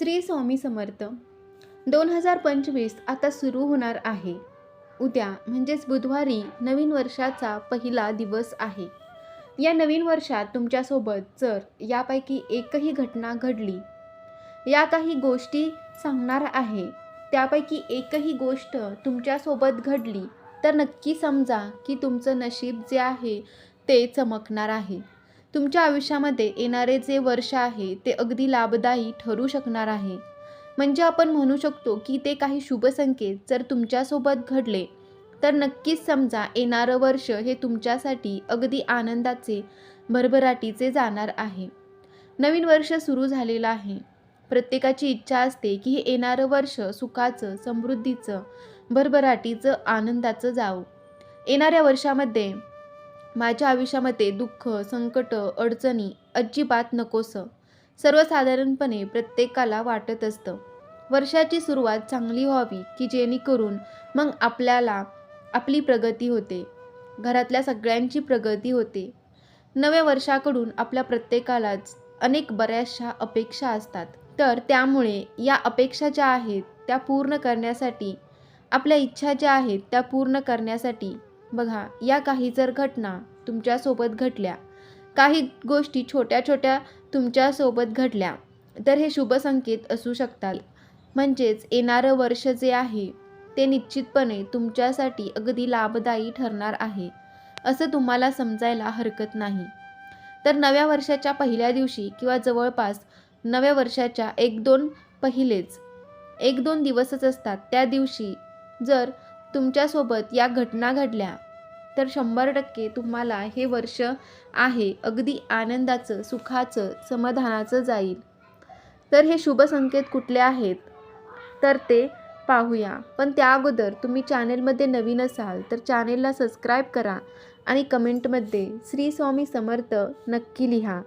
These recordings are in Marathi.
श्री स्वामी समर्थ. दोन हजार पंचवीस आता सुरू होणार आहे. उद्या म्हणजेच बुधवारी नवीन वर्षाचा पहिला दिवस आहे. या नवीन वर्षात तुमच्यासोबत जर यापैकी एकही घटना घडली या काही गोष्टी सांगणार आहे त्यापैकी एकही गोष्ट तुमच्यासोबत घडली तर नक्की समजा की तुमचं नशीब जे आहे ते चमकणार आहे. तुमच्या आयुष्यामध्ये येणारे जे वर्ष आहे ते अगदी लाभदायी ठरू शकणार आहे. म्हणजे आपण म्हणू शकतो की ते काही शुभ संकेत जर तुमच्यासोबत घडले तर नक्कीच समजा येणारं वर्ष हे तुमच्यासाठी अगदी आनंदाचे भरभराटीचे जाणार आहे. नवीन वर्ष सुरू झालेलं आहे. प्रत्येकाची इच्छा असते की हे येणारं वर्ष सुखाचं समृद्धीचं भरभराटीचं आनंदाचं जावं. येणाऱ्या वर्षामध्ये माझ्या आयुष्यामध्ये दुःख संकट अडचणी अजिबात नकोसं. सर्वसाधारणपणे प्रत्येकाला वाटत असतं. वर्षाची सुरुवात चांगली व्हावी की जेणेकरून मग आपल्याला आपली प्रगती होते. घरातल्या सगळ्यांची प्रगती होते. नव्या वर्षाकडून आपल्या प्रत्येकालाच अनेक बऱ्याचशा अपेक्षा असतात. तर त्यामुळे या अपेक्षा ज्या आहेत त्या पूर्ण करण्यासाठी आपल्या इच्छा ज्या आहेत त्या पूर्ण करण्यासाठी बघा या काही जर घटना तुमच्यासोबत घडल्या काही गोष्टी छोट्या छोट्या तुमच्यासोबत घडल्या तर हे शुभ संकेत असू शकतात. म्हणजेच येणारं वर्ष जे आहे ते निश्चितपणे तुमच्यासाठी अगदी लाभदायी ठरणार आहे असं तुम्हाला समजायला हरकत नाही. तर नव्या वर्षाच्या पहिल्या दिवशी किंवा जवळपास नव्या वर्षाच्या एक दोन पहिलेच एक दोन दिवसच असतात त्या दिवशी जर तुमच्यासोबत या घटना घडल्या. तर शंभर टक्के तुम्हाला हे वर्ष आहे अगदी आनंदाचं सुखाचं समाधानाचं जाईल. तर हे शुभ संकेत कुठले आहेत? तर ते पाहूया. पण त्या अगोदर तुम्ही चॅनेलमध्ये नवीन असाल तर चॅनेलला सबस्क्राईब करा आणि कमेंटमध्ये श्री स्वामी समर्थ नक्की लिहा.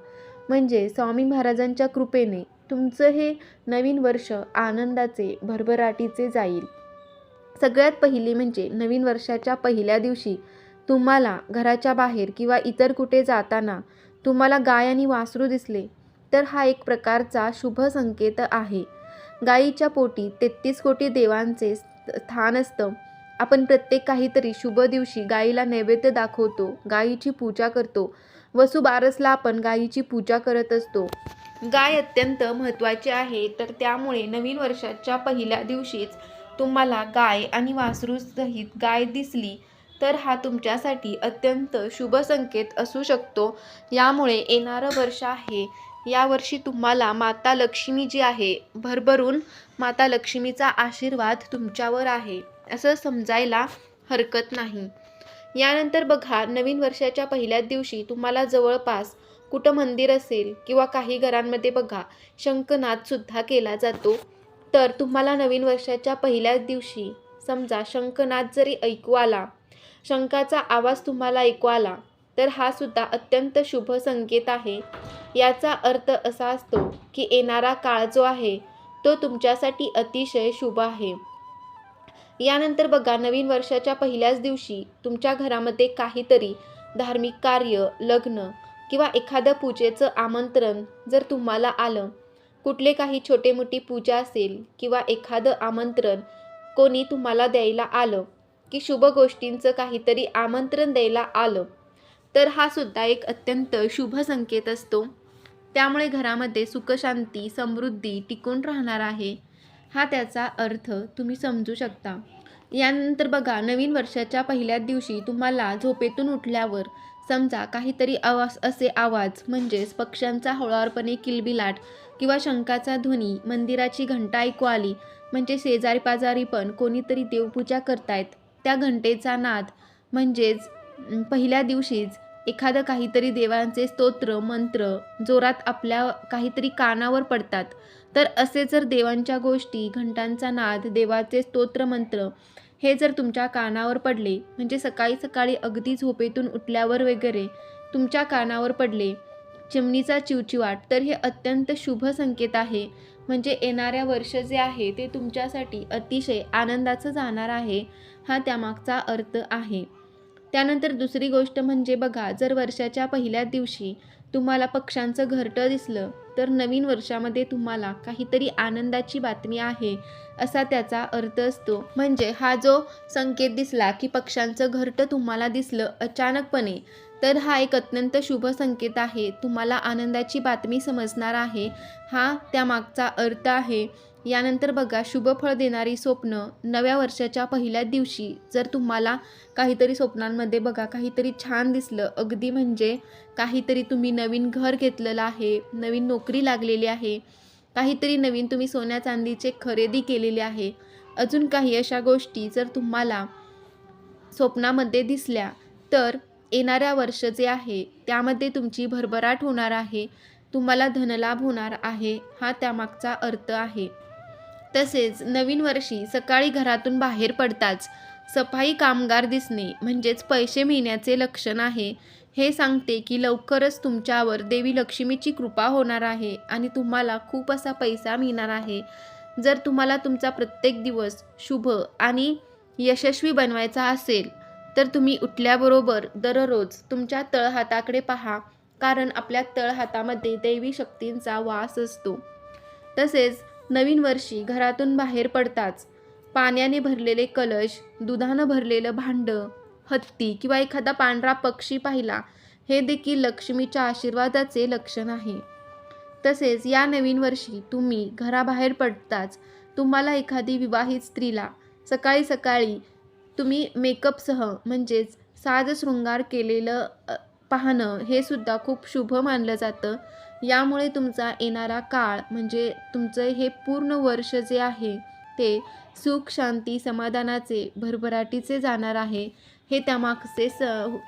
म्हणजे स्वामी महाराजांच्या कृपेने तुमचं हे नवीन वर्ष आनंदाचे भरभराटीचे जाईल. सगळ्यात पहिली म्हणजे नवीन वर्षाच्या पहिल्या दिवशी तुम्हाला घराच्या बाहेर किंवा इतर कुठे जाताना तुम्हाला गाय आणि वासरू दिसले तर हा एक प्रकारचा शुभ संकेत आहे. गायीच्या पोटी तेहतीस कोटी देवांचे स्थान असतं. आपण प्रत्येक काहीतरी शुभ दिवशी गायीला नैवेद्य दाखवतो गायीची पूजा करतो. वसुबारसला आपण गायीची पूजा करत असतो. गाय अत्यंत महत्त्वाची आहे तर त्यामुळे नवीन वर्षाच्या पहिल्या दिवशीच तुम्हाला गाय आणि वासरूसहित गाय दिसली तर हा तुमच्यासाठी अत्यंत शुभ संकेत असू शकतो. यामुळे येणारं वर्ष आहे. यावर्षी तुम्हाला माता लक्ष्मी जी आहे भरभरून माता लक्ष्मीचा आशीर्वाद तुमच्यावर आहे असं समजायला हरकत नाही. यानंतर बघा नवीन वर्षाच्या पहिल्याच दिवशी तुम्हाला जवळपास कुठं मंदिर असेल किंवा काही घरांमध्ये बघा शंखनादसुद्धा केला जातो. तर तुम्हाला नवीन वर्षाच्या पहिल्याच दिवशी समजा शंखनाद जरी ऐकू आला शंखाचा आवाज तुम्हाला ऐकू आला तर हा सुद्धा अत्यंत शुभ संकेत आहे. याचा अर्थ असा असतो की येणारा काळ जो आहे तो तुमच्यासाठी अतिशय शुभ आहे. यानंतर बघा नवीन वर्षाच्या पहिल्याच दिवशी तुमच्या घरामध्ये काहीतरी धार्मिक कार्य लग्न किंवा एखादं पूजेचं आमंत्रण जर तुम्हाला आलं कुठले काही छोटे मोठी पूजा असेल किंवा एखादं आमंत्रण कोणी तुम्हाला द्यायला आलं की शुभ गोष्टींचं काहीतरी आमंत्रण द्यायला आलं तर हा सुद्धा एक अत्यंत शुभ संकेत असतो. त्यामुळे घरामध्ये सुखशांती समृद्धी टिकून राहणार आहे हा त्याचा अर्थ तुम्ही समजू शकता. यानंतर बघा नवीन वर्षाच्या पहिल्याच दिवशी तुम्हाला झोपेतून उठल्यावर समजा काहीतरी आवाज असे आवाज म्हणजेच पक्ष्यांचा हळूवारपणे किलबिलाट किंवा शंकाचा ध्वनी मंदिराची घंटा ऐकू आली म्हणजे शेजारी पाजारी पण कोणीतरी देवपूजा करतायत त्या घंटेचा नाद म्हणजेच पहिल्या दिवशीच एखादं काहीतरी देवांचे स्तोत्र मंत्र जोरात आपल्या काहीतरी कानावर पडतात. तर असे जर देवांच्या गोष्टी घंटांचा नाद देवाचे स्तोत्र मंत्र हे जर तुमच्या कानावर पडले म्हणजे सकाळी सकाळी अगदी झोपेतून उठल्यावर वगैरे तुमच्या कानावर पडले चिमणीचा चिवचिवाट तर हे अत्यंत शुभ संकेत आहे. म्हणजे येणाऱ्या वर्ष जे आहे ते तुमच्यासाठी अतिशय आनंदाचं जाणार आहे हा त्यामागचा अर्थ आहे. त्यानंतर दुसरी गोष्ट म्हणजे बघा जर वर्षाच्या पहिल्या दिवशी तुम्हाला पक्ष्यांचं घरटं दिसलं तर नवीन वर्षामध्ये तुम्हाला काहीतरी आनंदाची बातमी आहे असा त्याचा अर्थ असतो. म्हणजे हा जो संकेत दिसला की पक्ष्यांचं घरटं तुम्हाला दिसलं अचानकपणे तर हा एक अत्यंत शुभ संकेत आहे. तुम्हाला आनंदाची बातमी समजणार आहे. हा त्यामागचा अर्थ आहे. यानंतर बघा शुभफळ देणारी स्वप्न नव्या वर्षाच्या पहिल्याच दिवशी जर तुम्हाला काहीतरी स्वप्नांमध्ये बघा काहीतरी छान दिसलं. अगदी म्हणजे काहीतरी तुम्ही नवीन घर घेतलेलं आहे नवीन नोकरी लागलेली आहे काहीतरी नवीन तुम्ही सोन्या चांदीचे खरेदी केलेले आहे. अजून काही अशा गोष्टी जर तुम्हाला स्वप्नामध्ये दिसल्या तर येणाऱ्या वर्ष जे आहे त्यामध्ये तुमची भरभराट होणार आहे. तुम्हाला धनलाभ होणार आहे. हा त्यामागचा अर्थ आहे. तसेच नवीन वर्षी सकाळी घरातून बाहेर पडताच सफाई कामगार दिसणे म्हणजेच पैसे मिळण्याचे लक्षण आहे. हे सांगते की लवकरच तुमच्यावर देवी लक्ष्मीची कृपा होणार आहे आणि तुम्हाला खूप असा पैसा मिळणार आहे. जर तुम्हाला तुमचा प्रत्येक दिवस शुभ आणि यशस्वी बनवायचा असेल तर तुम्ही उठल्याबरोबर दररोज तुमच्या तळहाताकडे पहा कारण आपल्या तळहातामध्ये दैवी शक्तींचा वास असतो. तसेच नवीन वर्षी घरातून बाहेर पडताच. पाण्याने भरलेले कलश दुधानं भरलेलं भांडं हत्ती किंवा एखादा पांढरा पक्षी पाहिला हे देखील लक्ष्मीच्या आशीर्वादाचे लक्षण आहे. तसेच या नवीन वर्षी तुम्ही घराबाहेर पडताच तुम्हाला एखादी विवाहित स्त्रीला सकाळी सकाळी तुम्ही मेकअपसह म्हणजेच साजशृंगार केलेलं पाहणं हे सुद्धा खूप शुभ मानलं जातं. यामुळे तुमचा येणारा काळ म्हणजे तुमचं हे पूर्ण वर्ष जे आहे ते सुख शांती समाधानाचे भरभराटीचे जाणार आहे. हे त्यामागचे स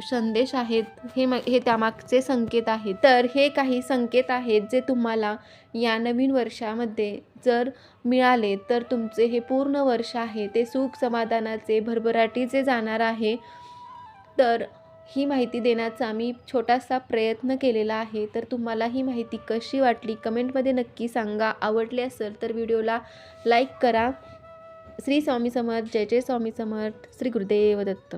संदेश आहेत. हे म हे त्यामागचे संकेत आहेत तर हे काही संकेत आहेत जे तुम्हाला या नवीन वर्षामध्ये जर मिळाले तर तुमचे हे पूर्ण वर्ष आहे ते सुख समाधानाचे भरभराटीचे जाणार आहे. तर ही माहिती देण्याचा मी छोटासा प्रयत्न केलेला आहे. तर तुम्हाला ही माहिती कशी वाटली? कमेंटमध्ये नक्की सांगा. आवडली असेल तर व्हिडिओला लाईक करा. श्री स्वामी समर्थ जय जय स्वामी समर्थ श्री गुरुदेव दत्त.